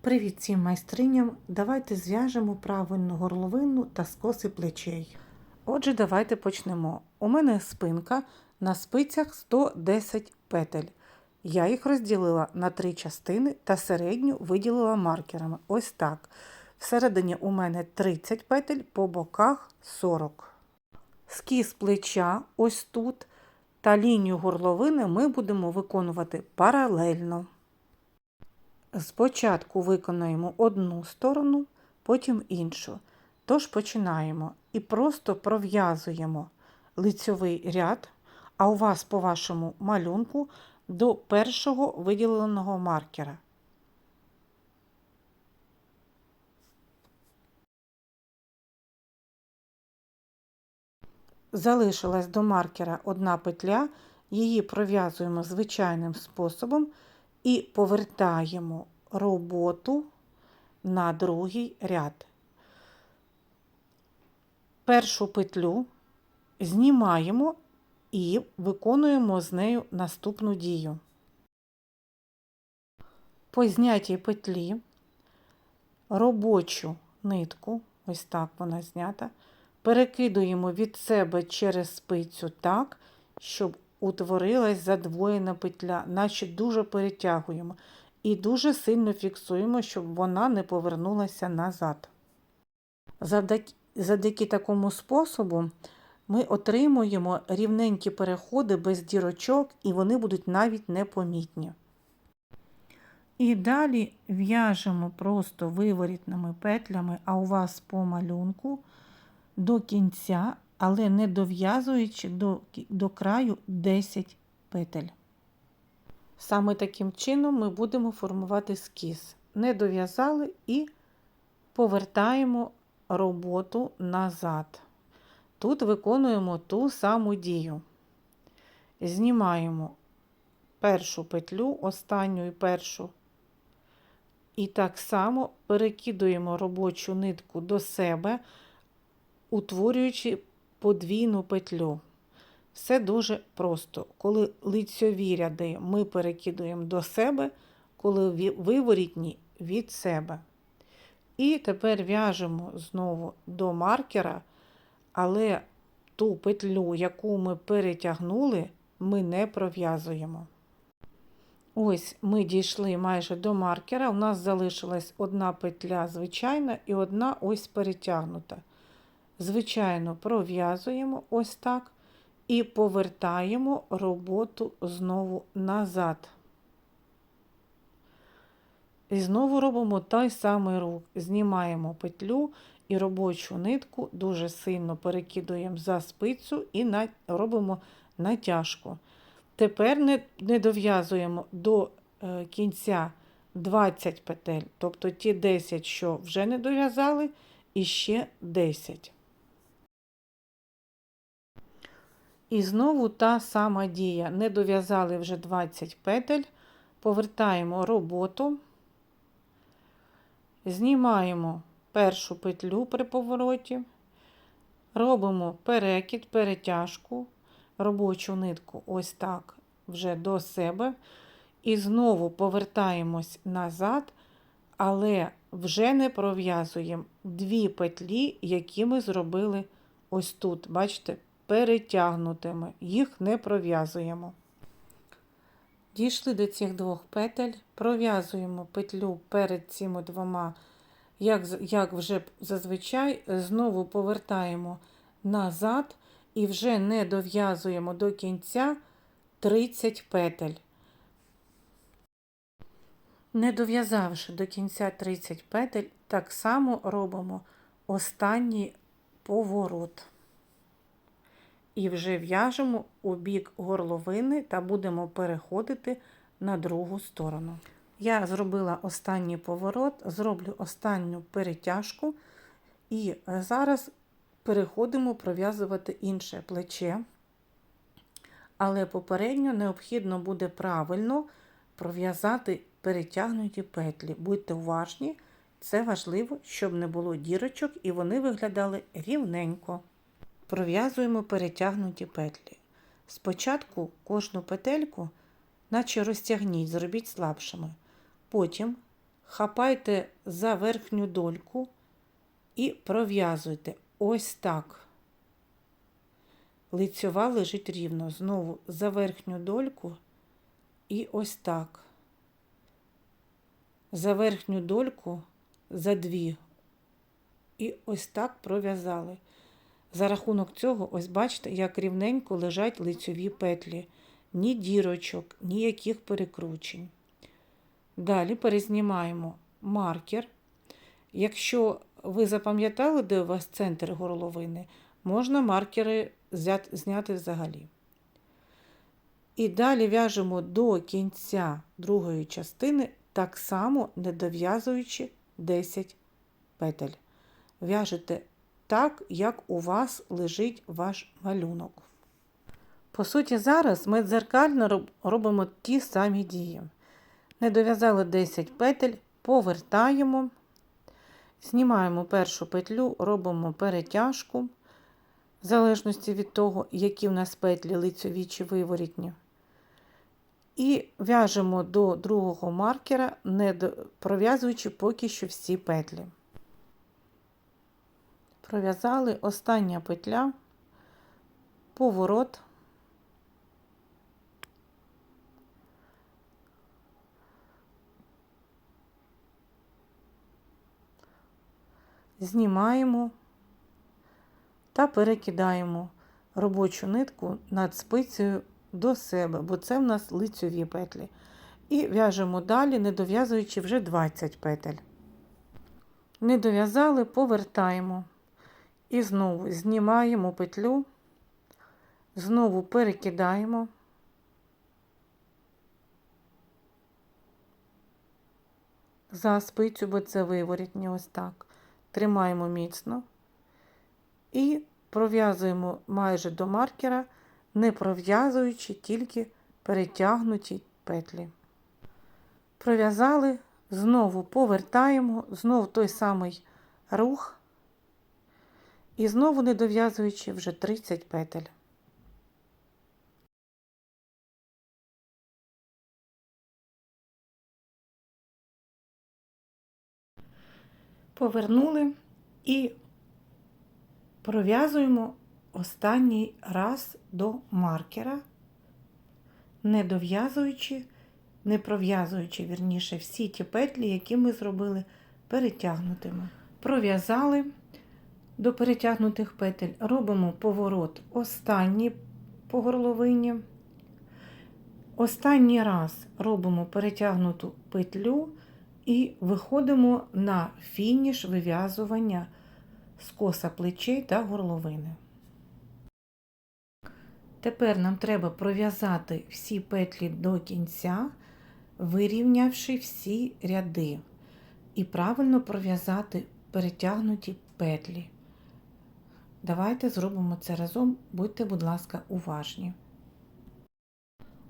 Привіт всім майстриням! Давайте зв'яжемо правильну горловину та скоси плечей. Отже, давайте почнемо. У мене спинка на спицях 110 петель. Я їх розділила на три частини та середню виділила маркерами. Ось так. Всередині у мене 30 петель, по боках 40. Скіз плеча ось тут та лінію горловини ми будемо виконувати паралельно. Спочатку виконаємо одну сторону, потім іншу. Тож починаємо і просто пров'язуємо лицьовий ряд, а у вас по вашому малюнку до першого виділеного маркера. Залишилась до маркера одна петля, її пров'язуємо звичайним способом і повертаємо роботу на другий ряд. Першу петлю знімаємо і виконуємо з нею наступну дію. По знятій петлі робочу нитку, ось так вона знята, перекидуємо від себе через спицю так, щоб утворилась задвоєна петля, наче дуже перетягуємо і дуже сильно фіксуємо, щоб вона не повернулася назад. Завдяки, такому способу ми отримуємо рівненькі переходи без дірочок, і вони будуть навіть непомітні. І далі в'яжемо просто виворітними петлями, а у вас по малюнку до кінця, але не дов'язуючи до, до краю 10 петель. Саме таким чином ми будемо формувати скіз. Не дов'язали і повертаємо роботу назад. Тут виконуємо ту саму дію. Знімаємо першу петлю, останню і першу, і так само перекидуємо робочу нитку до себе, утворюючи подвійну петлю. Все дуже просто. Коли лицьові ряди ми перекидуємо до себе, коли виворітні від себе. І тепер в'яжемо знову до маркера, але ту петлю, яку ми перетягнули, ми не пров'язуємо. Ось ми дійшли майже до маркера. У нас залишилась одна петля звичайна і одна ось перетягнута. Звичайно, пров'язуємо ось так і повертаємо роботу знову назад. І знову робимо той самий рух. Знімаємо петлю і робочу нитку дуже сильно перекидуємо за спицю і робимо натяжку. Тепер не, дов'язуємо до е, кінця 20 петель, тобто ті 10, що вже не дов'язали, і ще 10. І знову та сама дія. Не дов'язали вже 20 петель, повертаємо роботу, знімаємо першу петлю при повороті, робимо перекид, перетяжку, робочу нитку ось так вже до себе. І знову повертаємось назад, але вже не пров'язуємо дві петлі, які ми зробили ось тут. Бачите? Перетягнутими, їх не пров'язуємо. Дійшли до цих двох петель, пров'язуємо петлю перед цими двома, як як вже зазвичай, знову повертаємо назад і вже не дов'язуємо до кінця 30 петель. Не дов'язавши до кінця 30 петель, так само робимо останній поворот і вже в'яжемо у бік горловини та будемо переходити на другу сторону. Я зробила останній поворот, зроблю останню перетяжку, і зараз переходимо пров'язувати інше плече. Але попередньо необхідно буде правильно пров'язати перетягнуті петлі. Будьте уважні, це важливо, щоб не було дірочок і вони виглядали рівненько пров'язуємо перетягнуті петлі. Спочатку кожну петельку, наче розтягніть, зробіть слабшими. Потім хапайте за верхню дольку і пров'язуйте ось так. Лицьова лежить рівно. Знову за верхню дольку і ось так. За верхню дольку за дві. І ось так пров'язали. За рахунок цього, ось бачите, як рівненько лежать лицьові петлі. Ні дірочок, ніяких перекручень. Далі перезнімаємо маркер. Якщо ви запам'ятали, де у вас центр горловини, можна маркери зняти взагалі. І далі в'яжемо до кінця другої частини, так само не дов'язуючи 10 петель. В'яжете так, як у вас лежить ваш малюнок. По суті, зараз ми дзеркально робимо ті самі дії. Не дов'язали 10 петель, повертаємо, знімаємо першу петлю, робимо перетяжку, в залежності від того, які в нас петлі лицьові чи виворітні. І в'яжемо до другого маркера, не пров'язуючи поки що всі петлі. Пров'язали остання петля, поворот. Знімаємо та перекидаємо робочу нитку над спицею до себе, бо це в нас лицьові петлі. І в'яжемо далі, не дов'язуючи вже 20 петель. Не дов'язали, повертаємо. І знову знімаємо петлю, знову перекидаємо. За спицю, бо це виворітні, ось так. Тримаємо міцно і пров'язуємо майже до маркера, не пров'язуючи тільки перетягнуті петлі. Пров'язали, знову повертаємо, знову той самий рух. І знову не дов'язуючи вже 30 петель. Повернули і пров'язуємо останній раз до маркера, не дов'язуючи, не пров'язуючи, вірніше, всі ті петлі, які ми зробили перетягнутими. Пров'язали до перетягнутих петель, робимо поворот останній по горловині. Останній раз робимо перетягнуту петлю і виходимо на фініш вив'язування скоса плечей та горловини. Тепер нам треба пров'язати всі петлі до кінця, вирівнявши всі ряди, і правильно пров'язати перетягнуті петлі. Давайте зробимо це разом, будьте, будь ласка, уважні.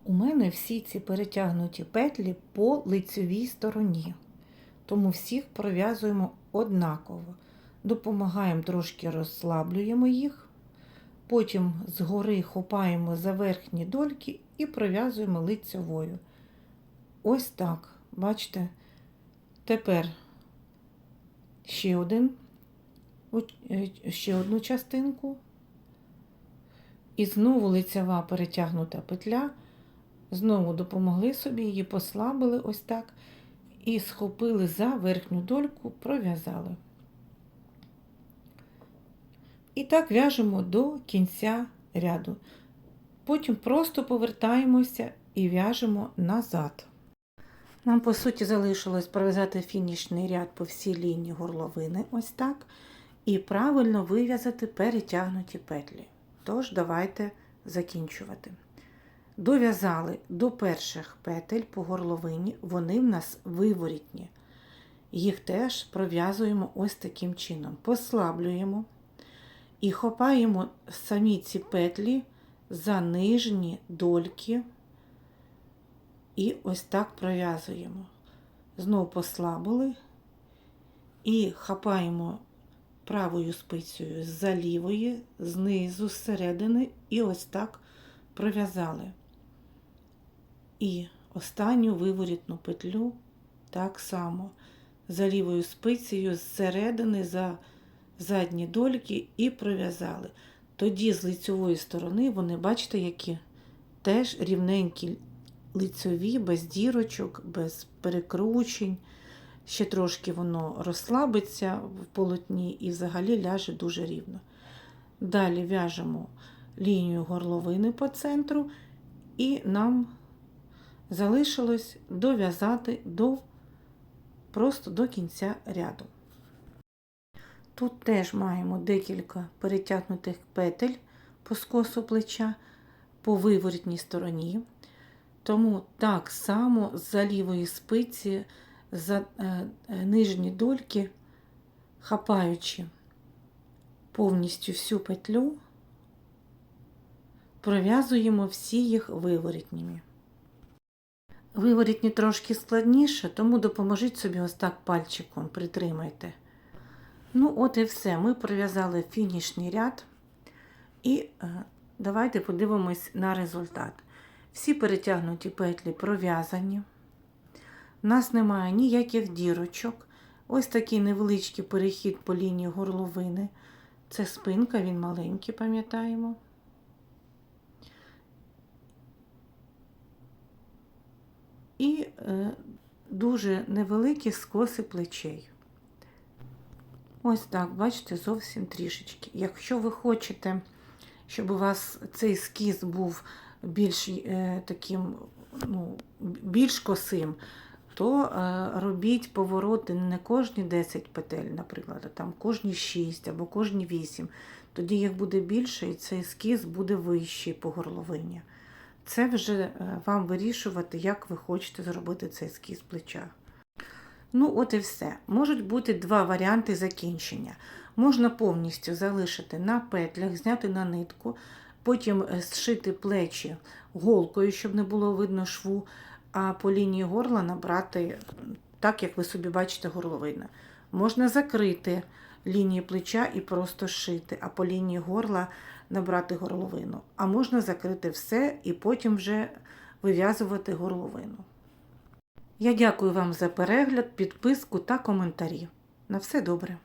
У мене всі ці перетягнуті петлі по лицевій стороні, тому всіх пров'язуємо однаково. Допомагаємо трошки розслаблюємо їх, потім згори хопаємо за верхні дольки і пров'язуємо лицевою. Ось так, бачите? Тепер ще один, ще одну частинку. І знову лицева перетягнута петля. Знову допомогли собі, її послабили ось так. І схопили за верхню дольку, пров'язали. І так в'яжемо до кінця ряду. Потім просто повертаємося і в'яжемо назад. Нам, по суті, залишилось пров'язати фінішний ряд по всій лінії горловини, ось так, і правильно вив'язати перетягнуті петлі. Тож, давайте закінчувати. Дов'язали до перших петель по горловині, вони в нас виворітні. Їх теж пров'язуємо ось таким чином. Послаблюємо і хопаємо самі ці петлі за нижні дольки і ось так пров'язуємо. Знову послабили і хапаємо правою спицею за лівої, знизу, зсередини, і ось так пров'язали. І останню виворітну петлю так само. за лівою спицею зсередини за задні дольки і пров'язали. Тоді з лицьової сторони вони, бачите, які теж рівненькі лицьові, без дірочок, без перекручень. Ще трошки воно розслабиться в полотні і взагалі ляже дуже рівно. Далі в'яжемо лінію горловини по центру, і нам залишилось дов'язати до, просто до кінця ряду. Тут теж маємо декілька перетягнутих петель по скосу плеча по виворітній стороні. Тому так само за лівої спиці, за е, е, нижні дольки, хапаючи повністю всю петлю, пров'язуємо всі їх виворітніми. Виворітні трошки складніше, тому допоможіть собі ось так пальчиком, притримайте. Ну, от і все. Ми пров'язали фінішний ряд. І е, давайте подивимось на результат. Всі перетягнуті петлі пров'язані. У нас немає ніяких дірочок. Ось такий невеличкий перехід по лінії горловини. Це спинка, він маленький, пам'ятаємо. І е, дуже невеликі скоси плечей. Ось так, бачите, зовсім трішечки. Якщо ви хочете, щоб у вас цей скіз був більш е, таким, ну, більш косим, то е, робіть повороти не кожні 10 петель, наприклад, а там кожні 6 або кожні 8. Тоді їх буде більше, і цей ескіз буде вищий по горловині. Це вже е, вам вирішувати, як ви хочете зробити цей ескіз плеча. Ну, от і все. Можуть бути два варіанти закінчення. Можна повністю залишити на петлях, зняти на нитку, потім е, зшити плечі голкою, щоб не було видно шву, а по лінії горла набрати так, як ви собі бачите, горловина. Можна закрити лінії плеча і просто шити, а по лінії горла набрати горловину. А можна закрити все і потім вже вив'язувати горловину. Я дякую вам за перегляд, підписку та коментарі. На все добре!